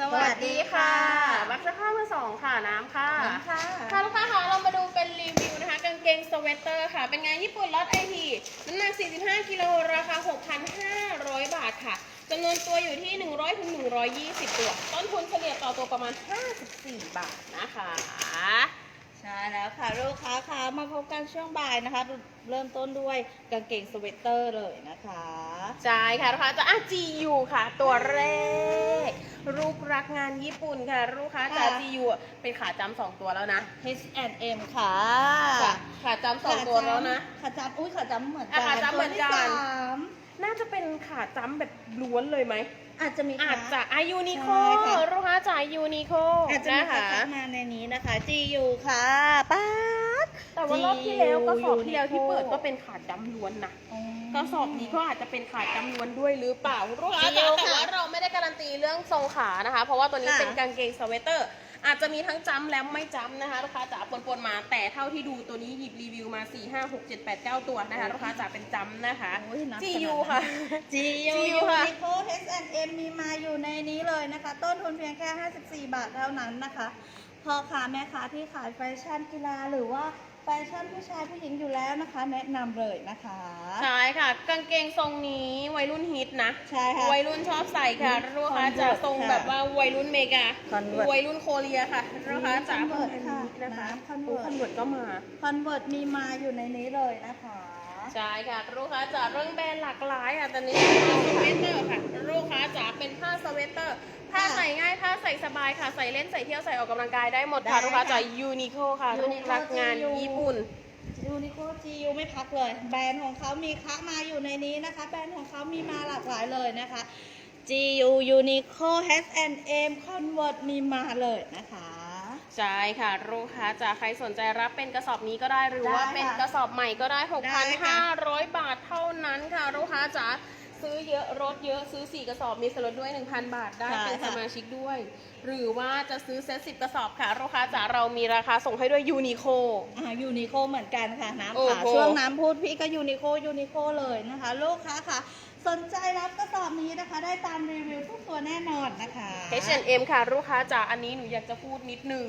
สวัสดีค่ะบักเสื้อผ้ามือสองค่ะน้ำค่ะน้ำค่ะค่ะลูกค้าค่ะเรามาดูเป็นรีวิวนะคะกางเกงสเวตเตอร์ค่ะ เป็นงานญี่ปุ่นล็อตไอทีน้ำหนัก 45 กิโลราคา 6,500 บาทค่ะจำนวนตัวอยู่ที่ 100ถึง120 ตัว ต้นทุนเฉลี่ยต่อตัวประมาณ 54 บาทนะคะ ใช่แล้วค่ะลูกค้าค่ะมาพบกันช่วงบ่ายนะคะ เริ่มต้นด้วยกางเกงสเวตเตอร์เลยนะคะ ใช่ค่ะลูกค้าจะอะ GU ค่ะ ตัวแรกรูปรักงานญี่ปุ่นค่ะ ลูกค้าจาก GU อะเป็นขาจำสองตัวแล้วนะ H&M ค่ะค่ะขาจำสองตัวแล้วนะ ขาจำอุ้ยขาจำเหมือนกัอะขาจำเหมือนกัน ตัวที่สาม น่าจะเป็นขาจำแบบล้วนเลยไหม อาจจะมีอาจจะอายูนิโคใช่ค่ะลูกค้าจ่ายยูนิโคอาจจะมีนะขาคะจำมาในนี้นะคะ GU ค่ะป๊าดแต่ว่ารอบที่แล้ว GU ก็สอบที่แล้วที่ Uniqlo เปิดก็เป็นขาจำล้วนนะอืมก็สอบนี้ก็อาจจะเป็นขาจำล้วนด้วยหรือเปล่าลูกค้า GU จ๋าแต่ว่าค่ะเราไม่ได้การันตีเรื่องทรงขานะคะ เพราะว่าตัวนี้ค่ะเป็นกางเกงสเวตเตอร์ อาจจะมีทั้งจำและไม่จำนะคะลูกค้าจ๋าปนๆมา แต่เท่าที่ดูตัวนี้หยิบรีวิวมา 4 5 6 7 8 9 ตัวนะคะลูกค้าจ๋าเป็นจำนะคะโอ้ยนับขนาด GU นั้น ค่ะ GU GU ค่ะ Uniqlo H&M มีมาอยู่ในนี้เลยนะคะ ต้นทุนเพียงแค่ 54 บาทเท่านั้นนะคะพ่อค้าแม่ค้าที่ขายแฟชั่นกีฬาหรือว่า แฟชั่นผู้ชายผู้หญิงอยู่แล้วนะคะ แนะนำเลยนะคะ ใช่ค่ะ กางเกงทรงนี้วัยรุ่นฮิตนะใช่ค่ะ วัยรุ่นชอบใส่ค่ะลูกค้าจะทรงแบบว่าวัยรุ่นเมกา Convert วัยรุ่นโคเรียค่ะลูกค้าจ๋า Convert ค่ะนะคะ น้ำ Convert คอนเวิร์ตก็มา คอนเวิร์ตมีมาอยู่ในนี้เลยนะคะ ใช่ค่ะลูกค้าจ๋าเรื่องแบรนด์หลากหลายค่ะตอนนี้สเวตเตอร์ค่ะลูกค้าจ๋าเป็นผ้าสเวตเตอร์ผ้าใส่ง่ายผ้าใส่สบายค่ะใส่เล่นใส่เที่ยวใส่ออกกำลังกายได้หมดค่ะได้ค่ะลูกค้าจ๋ายูนิโคค่ะรูป Uniqlo รักงาน GU ญี่ปุ่น ยูนิโค GU ไม่พักเลย แบรนด์ของเขามีคะมาอยู่ในนี้นะคะ แบรนด์ของเขามีมาหลากหลายเลยนะคะ GU Uniqlo H&M Convert มีมาเลยนะคะ ใช่ค่ะ ลูกค้าจ๋าใครสนใจรับเป็นกระสอบนี้ก็ได้หรือว่าได้ค่ะเป็นกระสอบใหม่ก็ได้ ได้ค่ะ 6,500 บาทเท่านั้นค่ะ ลูกค้าจ๋าซื้อเยอะลดเยอะซื้อ 4 กระสอบมีส่วนลดด้วย 1,000 บาทได้เป็นสมาชิกด้วย หรือว่าจะซื้อเซ็ต10กระสอบค่ะ ลูกค้าจ๋าเรามีราคาส่งให้ด้วยยูนิโค อ่ายูนิโคเหมือนกันค่ะน้ำโอ้ค่ะโหช่วงน้ำพูดพี่ก็ยูนิโคยูนิโคเลยนะคะ ลูกค้าค่ะ สนใจรับกระสอบนี้นะคะ ได้ตามรีวิวทุกตัวแน่นอนนะคะ H&M ค่ะลูกค้าจ๋าอันนี้หนูอยากจะพูดนิดนึง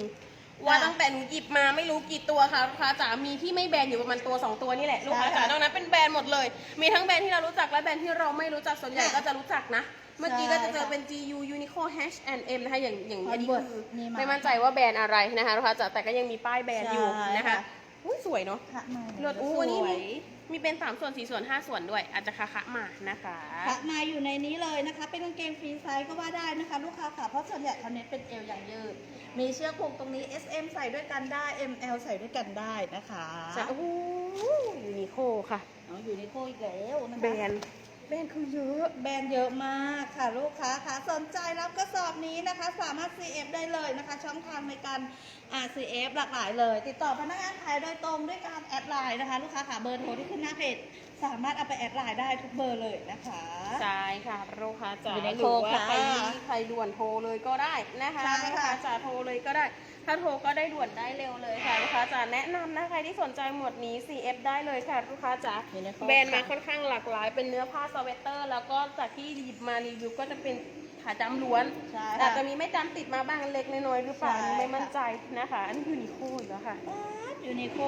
ว่าตั้งแต่หนูหยิบมาไม่รู้กี่ตัวค่ะลูกค้าจ๋ามีที่ไม่แบรนด์อยู่ประมาณตัว 2 ตัวนี่แหละลูกค้าจ๋าใช่ค่ะนอกนั้นเป็นแบรนด์หมดเลย มีทั้งแบรนด์ที่เรารู้จักและแบรนด์ที่เราไม่รู้จักส่วนใหญ่ค่ะก็จะรู้จักนะ เมื่อกี้ก็จะเจอใช่ค่ะเป็น GU Uniqlo H&M นะคะอย่างอย่างอันนี้ Convert คือมีมาไม่มั่นใจว่าแบรนด์อะไรนะคะลูกค้าจ๋าแต่ก็ยังมีป้ายแบรนด์อยู่ใช่นะคะค่ะ อุ้ยสวยเนาะคะมาเลือดอู้วันนี้สวมียมีเป็น3ส่วน4ส่วน5ส่วนด้วย อาจจะคะคะมานะคะ คะมาอยู่ในนี้เลยนะคะ เป็นกางเกงฟรีไซส์ก็ว่าได้นะคะ ลูกค้าค่ะเพราะส่วนใหญ่เขาเน้นเป็นเอวอย่างยืด มีเชือกผูกตรงนี้ SM ใส่ด้วยกันได้ ML ใส่ด้วยกันได้นะคะจะโอ้โหยูนิโคค่ะ เอาอยู่ในโคอีกแล้วนะคะ แบรนด์ แบรนด์คือเยอะแบรนด์เยอะมากค่ะลูกค้าค่ะสนใจรับกระสอบนี้นะคะ สามารถ CF ได้เลยนะคะ ช่องทางในการอ่า CF หลากหลายเลย ติดต่อพนักงานขายโดยตรงด้วยการแอดไลน์นะคะ ลูกค้าค่ะเบอร์โทรที่ขึ้นหน้าเพจ สามารถเอาไปแอดไลน์ได้ทุกเบอร์เลยนะคะ ใช่ค่ะลูกค้าจ๋าอยู่ในหรือว่าโคค่ะใครใครด่วนโทรเลยก็ได้นะคะใช่ลูกค่ะค้าจ๋าโทรเลยก็ได้ ถ้าโทรก็ได้ด่วนได้เร็วเลยค่ะลูกค้าจ๋าแนะนำนะใครที่สนใจหมวดนี้ CF ได้เลยค่ะลูกค้าจ๋าอยู่ในโคแบรนด์มาค่ะค่อนข้างหลากหลาย เป็นเนื้อผ้าสเวตเตอร์ แล้วก็จากที่หยิบมารีวิวก็จะเป็นขาจำล้วนใช่อาค่ะจจะมีไม่จำติดมาบ้างเล็กน้อยๆหรือเปล่าใช่ไม่มั่นใจนะคะ อันนี้คือนิโคอีกแล้วค่ะยูนิโค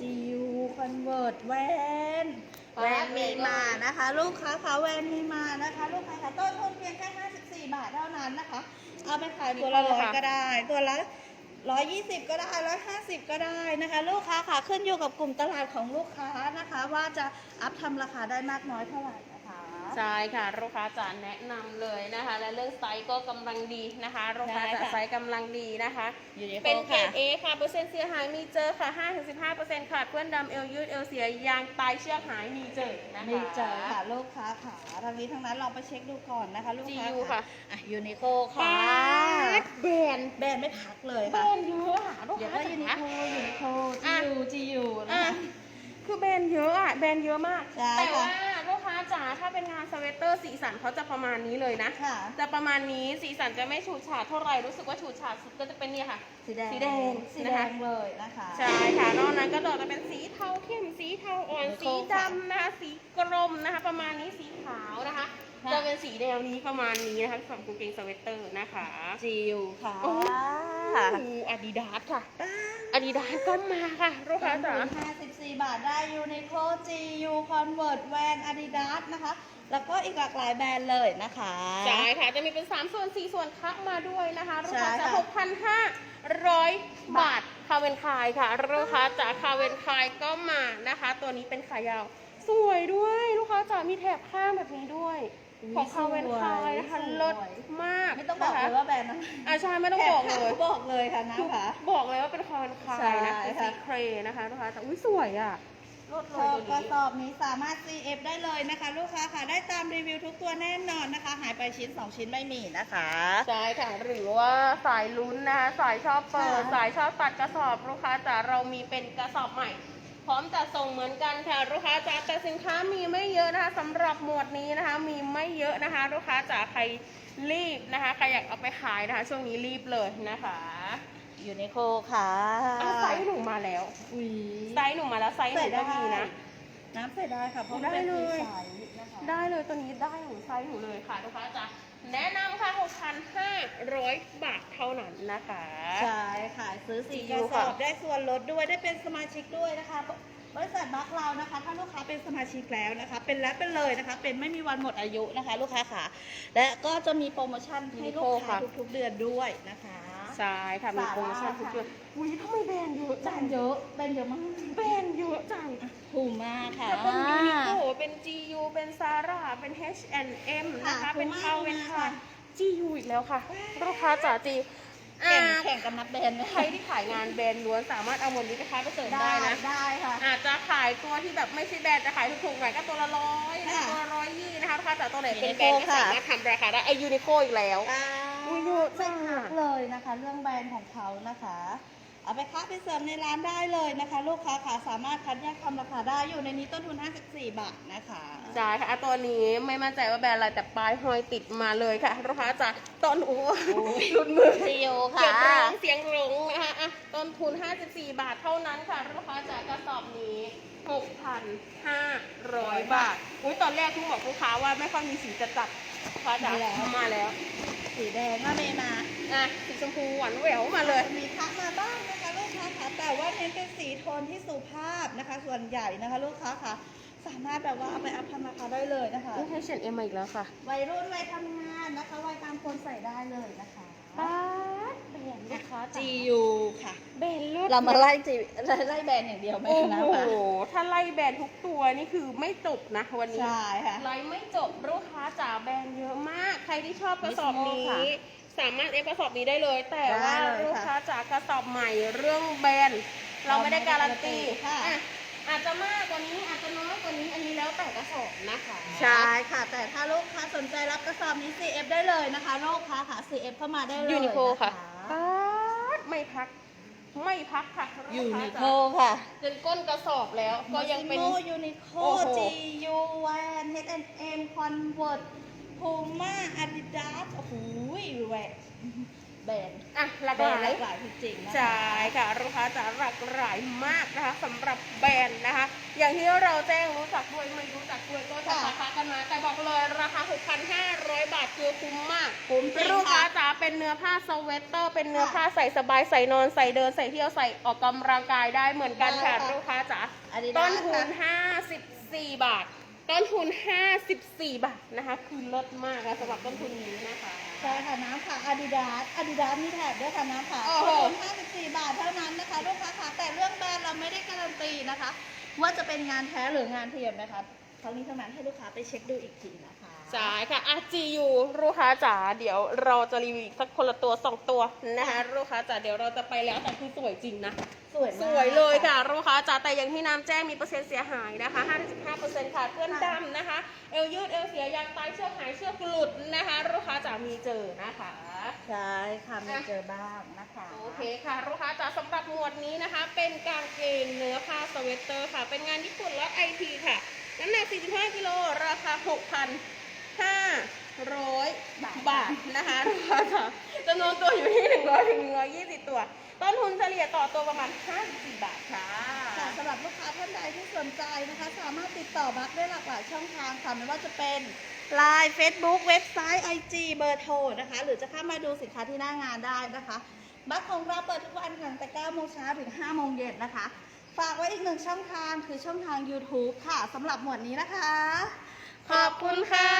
จิวคอนเวิร์ตแวน แวนแวนมีมานะคะ ลูกค้าคะแวนมีมานะคะ ลูกค้าคะต้นทุนเพียงแค่54 บาทเท่านั้นนะคะ เอาไปขายตัวละร้อยก็ได้ ตัวละ120ก็ได้150ก็ได้นะคะ ลูกค้าค่ะขึ้นอยู่กับกลุ่มตลาดของลูกค้านะคะ ว่าจะอัพทำราคาได้มากน้อยเท่าไหร่ ใช่ค่ะลูกค้าจ๋าแนะนำเลยนะคะ และเรื่องไซส์ก็กำลังดีนะคะลูกค้าจ๋าได้ค่ะไซส์กำลังดีนะคะยูนิโคเป็นเกรค่ะด A ค่ะเปอร์เซ็นต์เสียหายมีเจอค่ะ5-15%ขาดเพื่อนดำเอวยืดเอวเสียยางตายเชือกหายมีเจอนะคะมีเจอค่ะลูกค้าค่ะทางนี้ทางนั้นลองไปเช็คดูก่อนนะคะลูกค้า GU ค่ะอะยูนิโคปาค่ะดแบรนด์แบรนด์ไม่พักเลยแบรค่ะนด์เยอะอะลูกเดี๋ยวค้าก็ยูนิจ๋าโคยูนิโคอะจียูจียูนะอะคะคือแบรนด์เยอะอะแบรนด์เยอะมากใช่แต่ค่ะว่า ลูกค้าจ๋าถ้าเป็นงานสเวตเตอร์สีสันเขาจะประมาณนี้เลยนะ ค่ะ จะประมาณนี้สีสันจะไม่ฉูดฉาดเท่าไหร่รู้สึกว่าฉูดฉาดสุดก็จะเป็นเนี่ยค่ะ สีแดงสีแดงสีนะแดคะงเลยนะคะใช่ค่ะนอกนั้นก็จะเป็นสีเทาเข้มสีเทาอ่อนโลโก้สีดำนะคะสีกรมนะคะ ประมาณนี้สีขาวนะคะค่ะจะเป็นสีแนวนี้ประมาณนี้นะคะสำหรับกางเกงสเวตเตอร์นะคะจิวค่ะโอ้อาดิดาสค่ะอาดิดาสก็มาค่ะลูกค้าจ๋า 54บาทได้ยูนิโคจียูคอนเวิร์ตแวนอาดิดาสนะคะ แล้วก็อีกหลากหลายแบรนด์เลยนะคะ ใช่ค่ะ จะมีเป็น 3 ส่วน 4 ส่วนคับมาด้วยนะคะลูกค้าใช่จ๋าค่ะ6,500 บาทคาเวนคายค่ะลูกค้าจ๋าคาเวนคายก็มานะคะ ตัวนี้เป็นขายาว สวยด้วยลูกค้าจ๋า มีแถบข้างแบบนี้ด้วย ของคาเวนคายนะคะสวยเลิศมากไม่ต้องบอกนะคะเลยว่าแบรนด์นะอ่าใช่ไม่ต้องบอกเลยบอกเลยค่ะนะคือคะบอกเลยว่าเป็นคาเวนคาใช่ยนะเป็นค่ะสีเครนะคะลูกค้าจ๋าอุ้ยสวยอะรถเลชอยบตัวกระนี้สอบนี้สามารถ CF ได้เลยนะคะ ลูกค้าค่ะได้ตามรีวิวทุกตัวแน่นอนนะคะ หายไปชิ้น 2 ชิ้นไม่มีนะคะใช่ค่ะหรือว่าสายลุ้นนะคะสายชอบเปิดค่ะสายชอบตัดกระสอบลูกค้าจ๋าเรามีเป็นกระสอบใหม่ พร้อมจะส่งเหมือนกันค่ะลูกค้าจ๋าแต่สินค้ามีไม่เยอะนะคะสำหรับหมวดนี้นะคะ มีไม่เยอะนะคะลูกค้าจ๋าใครรีบนะคะใครอยากเอาไปขายนะคะ ช่วงนี้รีบเลยนะคะยูนิโคค่ะอะไซส์หนูมาแล้วอุ้ยไซส์หนูมาแล้วไซส์หนูก็มีนะน้ำใส่ได้ค่ะเพราะได้มันเป็นเลยฟรีไซส์นะคะได้เลยตัวนี้ได้หนูไซส์หนูเลยค่ะลูกค้าจ๋า แนะนำค่ะ 6,500 บาทเท่านั้นนะคะ ใช่ค่ะ ซื้อสี่กอยู่ระสค่ะอบได้ส่วนลดด้วยได้เป็นสมาชิกด้วยนะคะ บริษัทบัคเรานะคะ ถ้าลูกค้าเป็นสมาชิกแล้วนะคะ เป็นแล้วเป็นเลยนะคะ เป็นไม่มีวันหมดอายุนะคะ ลูกค้าค่ะ และก็จะมีโปรโมชั่นให้ลูกค้าทุกๆเดือนด้วยนะคะ ใช่ค่ะมีโปรโมชั่นทุกเดือนอุ้ยทำไมแบรนด์เยอะแบรจันงด์เยอะแบรนด์เยอะมากแบรนด์เยอะจังถูกมากค่ะจะเป็นยูนิโคเป็น GU เป็นซาร่าเป็น H&M นะคะค่ะเป็นถูกมากคาเวนเลยค่ะค่ะ GU อีกแล้วค่ะ ลูกค้าจ๋าจีแข่งอ่าแข่งกันนับแบรนด์ไหมใครที่ขายงานแบรนด์ล้วนสามารถเอาหมดนี้ไปขายไปเสริมได้นะ ได้ค่ะ อาจจะขายตัวที่แบบไม่ใช่แบรนด์จะขายถูกๆหน่อยก็ตัวละร้อยนะค่ะตัวละร้อยยี่นะคะลูกค้าจ๋าตัวไหนเป็นแบรนด์ก็ค่ะสามารถทำราคาได้ไอยูนิโคอีกแล้วอุ๊ยเยอะจัไม่งพัก เลยนะคะ เรื่องแบรนด์ของเขานะคะ เอาไปค้าไปเสริมในร้านได้เลยนะคะ ลูกค้าค่ะสามารถคัดแยกทำราคาได้อยู่ในนี้ต้นทุน 54 บาทนะคะใช่ค่ะอะตัวนี้ไม่มั่นใจว่าแบรนด์อะไรแต่ป้ายห้อยติดมาเลยค่ะลูกค้าจ๋าต้นโอ้หลุดมือ ซีโอเสียค่ะงร้องเสียงร้องนะคะอะต้นทุน 54 บาทเท่านั้นค่ะลูกค้าจ๋ากระสอบนี้ 6,500 บาท อุ้ยตอนแรกคุณบอกลูกค้าว่าไม่ค่อยมีสีจะจัดลูกค้าจ๋ามีแล้วมาแล้ว สีแดงมาเมมาอะสีชมพูหวานแหววมาเลย มีทักมาบ้างนะคะลูกค้าค่ะแต่ว่าเน้นเป็นสีโทนที่สุภาพนะคะ ส่วนใหญ่นะคะ ลูกค้าค่ะ สามารถแบบว่าเอาไปอัพทำราคาได้เลยนะคะนี่ให้เชนเอ็มมาอีกแล้วค่ะ วัยรุ่นวัยทำงานนะคะวัยตามคนใส่ได้เลยนะคะป๊าดแบรนด์ ลูกค้าจ๋า GU ค่ะ แบรนด์เลิศเรามาไล่จีไล่แบรนด์อย่างเดียวไหมโอ้นะโหคะ ถ้าไล่แบรนด์ทุกตัวนี่คือไม่จบนะวันนี้ ใช่ค่ะ ไลฟ์ไม่จบลูกค้าจ๋าแบรนด์เยอะมาก ใครที่ชอบกระสอบ Miss Mo นี้ค่ะสามารถเอฟกระสอบนี้ได้เลย แต่ว่าได้เลยค่ะลูกค้าจ๋ากระสอบใหม่เรื่องแบรนด์เราไม่ได้การันตีค่ะ อะอาจจะมากกว่านี้อาจจะน้อยกว่านี้อันนี้แล้วแต่กระสอบนะคะใช่ค่ะ แต่ถ้าลูกค้าสนใจรับกระสอบนี้ CF ได้เลยนะคะ ลูกค้าค่ะ CF เข้ามาได้เลยยูนิโคค่ะ น ป๊าดไม่พัก ไม่พักค่ะยูลูกค้านิจ๋าโคค่ะ จนก้นกระสอบแล้วก็ยังเป็นยูนิโคโอ้โห GU แวน H&M Convert Puma Adidas โอ้โหแหวกแบรนด์อะหลากแบรหนด์หลาลาย กหลายจริงๆนะคะ ใช่ค่ะลูกค้าจ๋าหลากหลายมากนะคะสำหรับแบรนด์นะคะ อย่างที่เราแจ้งรู้จักด้วยไม่รู้จักด้วยก็จะค่ะ ราคากันมา แต่บอกเลยราคา 6,500 บาทคือคุ้มมาก คุ้มจริงลูกค้าค่ะจ๋าเป็นเนื้ อผ้าสเวตเตอร์ เป็นเนื้อค่ะผ้าใส่สบายใส่นอนใส่เดินใส่เที่ยวใส่ออกกำลังกายได้เหมือนกันค่ะได้ค่ะลูกค้าจ๋า Adidas ต้นทุนค่ะ54 บาท ต้นทุน 54 บาทนะคะคือเลิศมากนะสำหรับต้นทุนนี้นะคะใช่ค่ะน้ำค่ะ Adidas Adidas มีแถบด้วยค่ะน้ำค่ะโอ้โหต้นทุน 54 บาทเท่านั้นนะคะลูกค้าค่ะแต่เรื่องแบรนด์เราไม่ได้การันตีนะคะ ว่าจะเป็นงานแท้หรืองานเทียมนะคะทั้งนี้ทั้งนั้นให้ลูกค้าไปเช็คดูอีกทีนะ คะใช่ค่ะอะ GU ลูกค้าจ๋าเดี๋ยวเราจะรีวิวอีกสักคนละตัวสองตัวนะคะลูกค้าจ๋าเดี๋ยวเราจะไปแล้วแต่คือสวยจริงนะ สวยมากสวยเลยค่ะลูกค้าจ๋าแต่อย่างที่น้ำแจ้งมีเปอร์เซ็นต์เสียหายนะคะ55%ค่ะเพื่อนดำนะคะ เอวยืดเอวเสียยางตายเชือกหายเชือกหลุดนะคะลูกค้าจ๋ามีเจอนะคะใช่ค่ะมีเจอบ้างนะคะโอเคค่ะลูกค้าจ๋าสำหรับหมวดนี้นะคะ เป็นกางเกงเนื้อผ้าสเวตเตอร์ค่ะ เป็นงานญี่ปุ่นล็อตไอทีค่ะน้ำหนัก45กิโลราคา 6,500บาทนะคะลูกค้าจ๋าจำนวนตัวอยู่ที่ 100ถึง120 ตัว ต้นทุนเฉลี่ยต่อตัวประมาณ 54 บาทค่ะ ค่ะสำหรับลูกค้าท่านใดที่สนใจนะคะ สามารถติดต่อบัคได้หลากหลายช่องทางค่ะไม่ว่าจะเป็น Line Facebook เว็บไซต์ IG เบอร์โทรนะคะ หรือจะเข้ามาดูสินค้าที่หน้างานได้นะคะ บัคของเราเปิดทุกวันค่ะตั้งแต่9โมงเช้าถึง 5 โมงเย็นนะคะ ฝากไว้อีกหนึ่งช่องทางคือช่องทาง YouTube ค่ะสำหรับหมวดนี้นะคะ ขอบคุณค่ะ